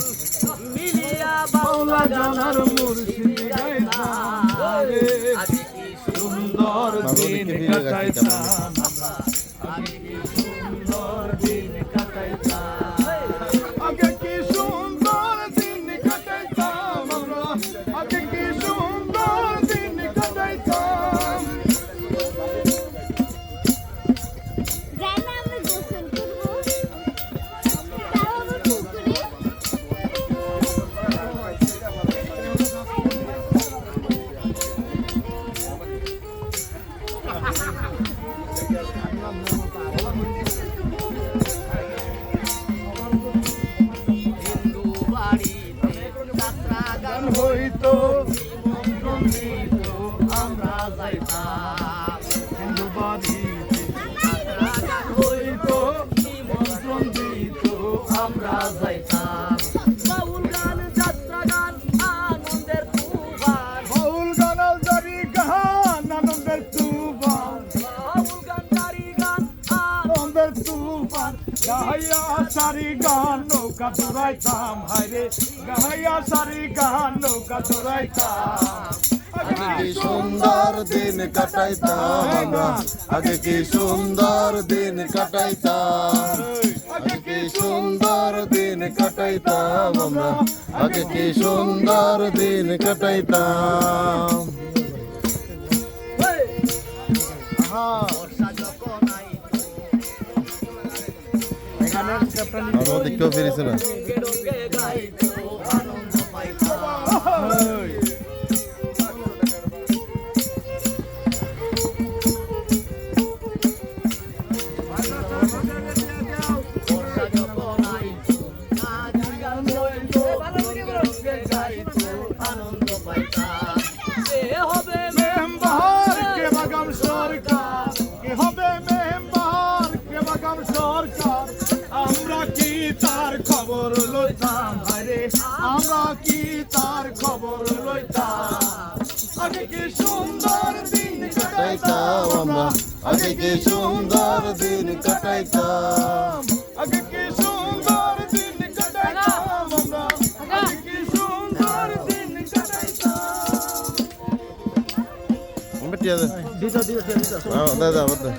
গান মিলিয়া বাউলা জানার মুর্শিদ গাইতাম সুন্দর দিন কাটাইতাম হইতো আমরা যাইতাম হিন্দু গান হইতো নিমন্ত্রণ দিত আমরা যাইতাম। গাহাইয়া সারি গান, নৌকা চড়াইতাম হায়রে গাহাইয়া সারি গান, নৌকা চড়াইতাম আগে কি সুন্দর দিন কাটাইতাম আমরা। আগে কি সুন্দর দিন কাটাইতাম। আগে কি সুন্দর দিন কাটাইতাম আমরা। আগে কি সুন্দর দিন কাটাইতাম। আমার কেউ ফিরেছে না। আনন্দ পাইতাম। খবর লইতাম আরে আমরা কি তার খবর লইতাম? আগে কি সুন্দর দিন কাটাইতাম আমরা? আগে কি সুন্দর দিন কাটাইতাম? আগে কি সুন্দর দিন কাটাইতাম আমরা? আগে কি সুন্দর দিন কাটাইতাম? বেটিয়া দে। দাদা দাদা